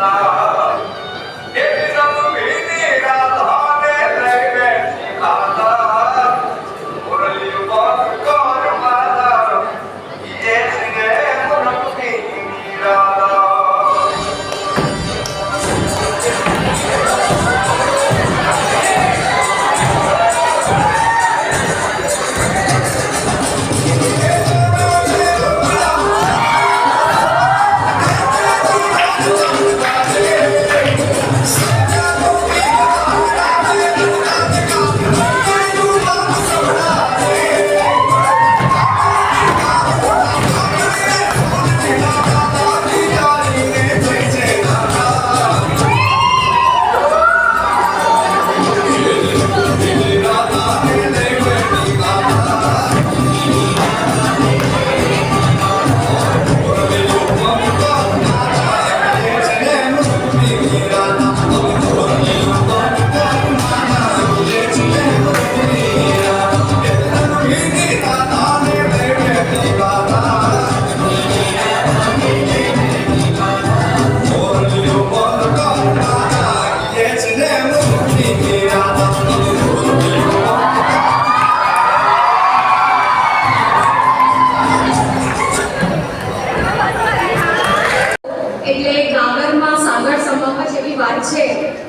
એટલે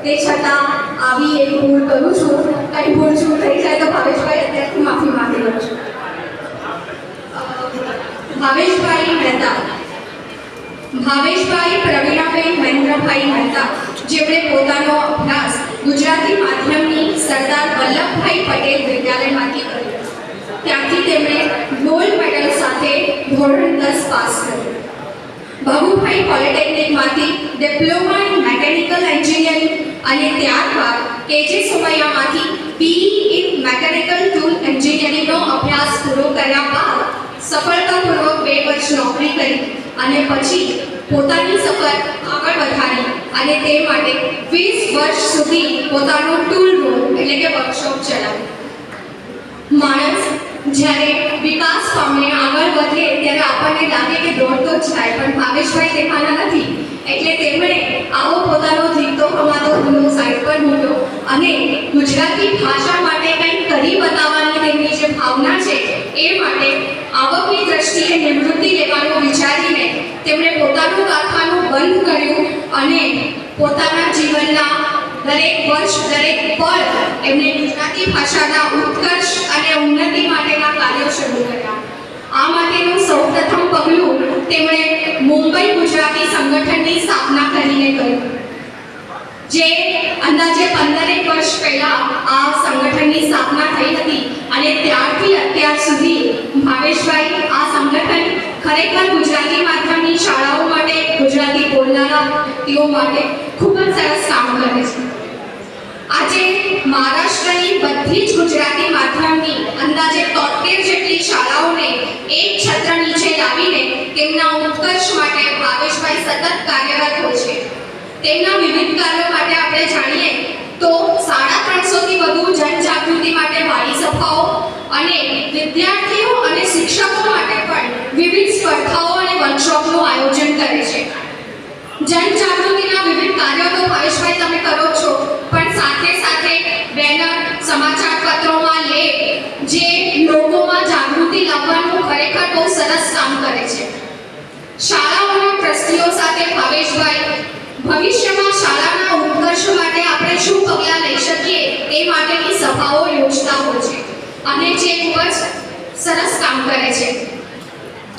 તે છતાં આવી એક ભૂલ કરું છું. કંઈ ભૂલ છું થઈ જાય તો ભાવેશભાઈ અત્યારથી માફી માંગી લઉં છું. ભાવેશભાઈ મહેતા. ભાવેશભાઈ પ્રવીણાબેન મહેન્દ્રભાઈ મહેતા, જેમણે પોતાનો અભ્યાસ ગુજરાતી માધ્યમની સરદાર વલ્લભભાઈ પટેલ વિદ્યાલયમાંથી કર્યો. ત્યાંથી તેમણે ગોલ્ડ મેડલ સાથે ધોરણ દસ પાસ કર્યું. બાબુભાઈ પોલિટેકનિકમાંથી ડિપ્લોમા ઇન મેકેનિકલ એન્જિનિયરિંગ અને ત્યારબાદ કેજે સોમૈયામાંથી બીઈ ઇન મેકેનિકલ ટૂલ એન્જિનિયરિંગનો અભ્યાસ પૂરો કર્યા બાદ સફળતાપૂર્વક બે વર્ષ નોકરી કરી અને પછી પોતાની સફર આગળ વધારી અને તે માટે વીસ વર્ષ સુધી પોતાનો ટૂલ રૂમ એટલે કે વર્કશોપ ચલાવ્યો માણસ જ્યારે વિકાસ પામે આગળ વધે ત્યારે આપણને લાગે કે દોડતો જ થાય, પણ ભાવેશભાઈ દેખાના નથી. એટલે તેમણે આવો પોતાનો જીવતો ગુનો સાઈડ પર મૂક્યો. અને ગુજરાતી ભાષા માટે કંઈક કરી બતાવવાની તેમની જે ભાવના છે, એ માટે આવકની દ્રષ્ટિએ નિવૃત્તિ લેવાનું વિચારીને તેમણે પોતાનું કારખાનું બંધ કર્યું અને પોતાના જીવનના દરેક વર્ષ, દરેક પળ એમણે ગુજરાતી ભાષાના ઉત્કર્ષ અને ઉન્નતિ માટેના કાર્યો શરૂ કર્યા. આ માટેનું સૌપ્રથમ પગલું તેમણે મુંબઈ ગુજરાતી સંગઠનની સ્થાપના કરીને કર્યું, જે પહેલા આ સંગઠનની સ્થાપના થઈ હતી અને ત્યારથી અત્યાર સુધી ભાવેશભાઈ આ સંગઠન ખરેખર ગુજરાતી માધ્યમની શાળાઓ માટે, ગુજરાતી બોલનારા વ્યક્તિઓ માટે ખૂબ જ સરસ કામ કરે છે. આજે મહારાષ્ટ્રની બધી જ ગુજરાતી માધ્યમની અંદાજે તોતેર જેટલી શાળાઓને એક છત્ર નીચે લાવીને તેમના ઉત્કર્ષ માટે ભાવેશભાઈ સતત કાર્યરત હોય છે. તેમના વિવિધ કાર્યો માટે આપણે જાણીએ તો સાડા ત્રણસોથી વધુ જનજાગૃતિ માટે વાળી સભાઓ અને વિદ્યાર્થીઓ અને શિક્ષકો માટે પણ વિવિધ સ્પર્ધાઓ અને વર્કશોપનું આયોજન કરે છે. જનજાગૃતિના વિવિધ કાર્યો તો ભાવેશભાઈ તમે કરો છો, પણ સાથે સાથે બેનર સમાચાર પત્રોમાં લેખ, જે લોકોમાં જાગૃતિ લાવવાનું ખરેખર બહુ સરસ કામ કરે છે. શાળાઓના ટ્રસ્ટીઓ સાથે ભાવેશભાઈ, ભવિષ્યમાં શાળાના ઉત્કર્ષ માટે આપણે શું પગલાં લઈ શકીએ તે માટેની સભાઓ યોજતા હોય છે અને જે ખૂબ જ સરસ કામ કરે છે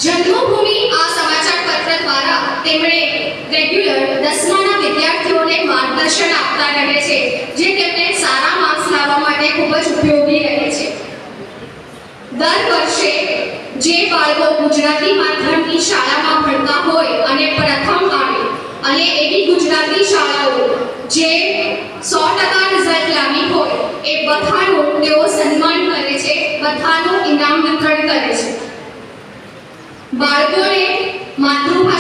જન્મભૂમિ આ સમાચાર પત્ર દ્વારા તેમણે દસમાના વિદ્યાર્થીઓને માર્ગદર્શન આપતા રહે છે, જે તેમને સારા માર્ક્સ લાવવા માટે ખૂબ જ ઉપયોગી રહે છે. દર વર્ષે જે બાળકો ગુજરાતી માધ્યમની શાળામાં ભણતા હોય અને પ્રથમ આવે, અને એવી ગુજરાતી શાળાઓ જે સો ટકા રિઝલ્ટ લાવી હોય, એ બધાનું તેઓ સન્માન કરે છે, બધાનું ઇનામ વિતરણ કરે છે. બાળકોને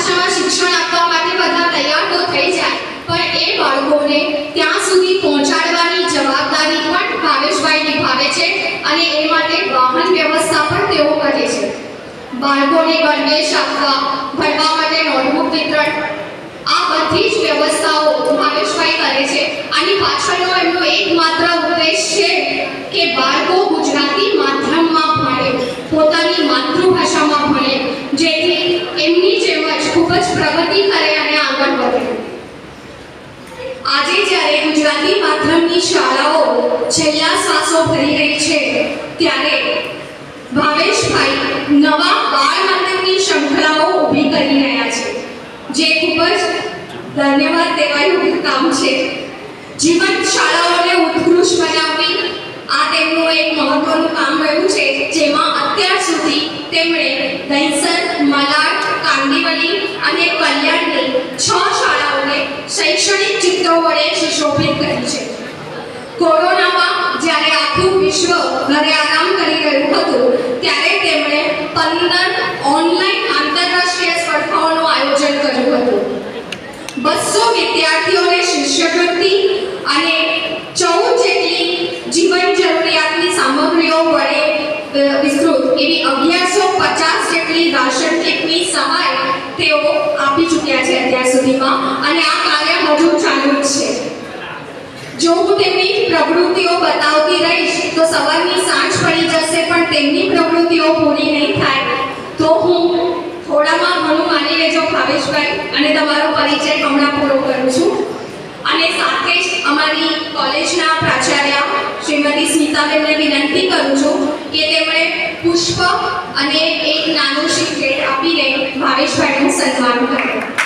માતૃભાષામાં શિક્ષણ આપવા માટે બધા તૈયાર તો થઈ જાય, પણ એ બાળકોને ત્યાં સુધી પહોંચાડવાની જવાબદારી પણ ભાવેશભાઈ નિભાવે છે અને એ માટે વાહન વ્યવસ્થા પણ તેઓ કરે છે. બાળકોને ગણવેશ આપવા ભણવા માટે નોટબુક વિતરણ, આ બધી જ વ્યવસ્થાઓ ભાવેશભાઈ કરે છે. આની પાછળનો એમનો એકમાત્ર ઉદ્દેશ છે કે બાળકો ગુજરાતી માધ્યમમાં ભણે પોતાની માતૃભાષામાં ભણે જેથી એમની જેમ જ ખૂબ જ પ્રગતિ કરે અને આગળ વધે આજે જ્યારે ગુજરાતી માધ્યમની શાળાઓ છેલ્લા શ્વાસો રહી છે. ત્યારે ભાવેશભાઈ નવા બાળ નાટકની શૃંખલાઓ ઊભી કરી રહ્યા છે. જે ખૂબ જ ધન્યવાદ દેવાયું કામ છે. જીવન શાળાઓને ઉત્કૃષ્ટ બનાવવી આ તેમનું એક મહત્વનું કામ રહ્યું છે. જેમાં અત્યાર સુધી તેમણે દહીસર મલાટ કાંદીવલી અને કલ્યાણની છ શાળાઓને શૈક્ષણિક ચિત્રો વડે સુશોભિત કરી છે. કોરોનામાં જ્યારે આખું વિશ્વ ઘરે આરામ કરી રહ્યું હતું, ત્યારે તેમણે પંદર ઓનલાઈન આંતરરાષ્ટ્રીય સ્પર્ધાઓનું આયોજન કર્યું હતું. બસો વિદ્યાર્થીઓને શિષ્યવૃત્તિ અને ચૌદ જેટલી જીવન જરૂરિયાતની સામગ્રીઓ વડે વિસ્તૃત. એવી અગિયારસો પચાસ જેટલી રાશન કીટની સહાય તેઓ આપી ચૂક્યા છે અત્યાર સુધીમાં. અને આ કાર્ય હજુ ચાલુ જ છે. જો હું તેમની પ્રવૃત્તિઓ બતાવતી રહીશ, તો સવારની સાંજ પડી જશે, પણ તેમની પ્રવૃત્તિઓ પૂરી નહીં થાય. તો હું થોડામાં ઘણું માની લેજો, ભાવેશભાઈ, અને તમારો પરિચય હમણાં પૂરો કરું છું. અને સાથે જ અમારી કોલેજના પ્રાચાર્ય શ્રીમતી સ્મિતાબેનને વિનંતી કરું છું કે તેમણે પુષ્પ અને એક નાનું શીખેટ આપીને ભાવેશભાઈનું સન્માન કરે.